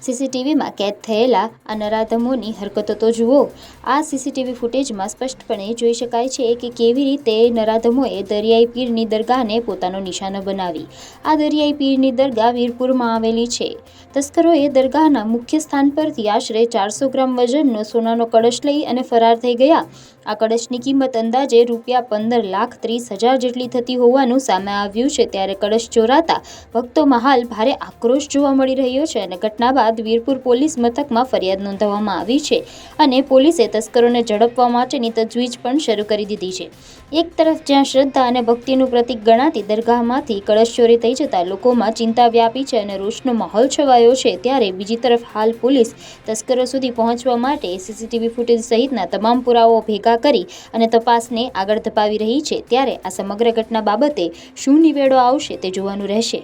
સીસીટીવીમાં કેદ થયેલા આ નરાધમોની હરકતો તો જુઓ. આ સીસીટીવી ફૂટેજમાં સ્પષ્ટપણે જોઈ શકાય છે કે કેવી રીતે નરાધમોએ દરિયાઈ પીરની દરગાહને પોતાનો નિશાનો બનાવી. આ દરિયાઈ પીરની દરગાહ વીરપુરમાં આવેલી છે. તસ્કરોએ દરગાહના મુખ્ય સ્થાન પરથી આશરે ચારસો ગ્રામ વજનનો સોનાનો કળશ લઈ અને ફરાર થઈ ગયા. આ કળશની કિંમત અંદાજે રૂપિયા પંદર લાખ ત્રીસ હજાર જેટલી થતી હોવાનું સામે આવ્યું છે, ત્યારે કળશ ચોરાતા ભક્તોમાં હાલ ભારે આક્રોશ જોવા મળી રહ્યો છે અને ઘટના બાદ વીરપુર પોલીસ મથકમાં ફરિયાદ નોંધાવવામાં આવી છે અને પોલીસે તસ્કરોને ઝડપવા માટેની તજવીજ પણ શરૂ કરી દીધી છે. એક તરફ જ્યાં શ્રદ્ધા અને ભક્તિનું પ્રતીક ગણાતી દરગાહમાંથી કળશ ચોરી થઈ જતા લોકોમાં ચિંતા વ્યાપી છે અને રોષનો માહોલ છવાયો છે, ત્યારે બીજી તરફ હાલ પોલીસ તસ્કરો સુધી પહોંચવા માટે સીસીટીવી ફૂટેજ સહિતના તમામ પુરાવાઓ ભેગા કરી અને તપાસને આગળ ધપાવી રહી છે. ત્યારે આ સમગ્ર ઘટના બાબતે શું નિવેડો આવશે તે જોવાનું રહેશે.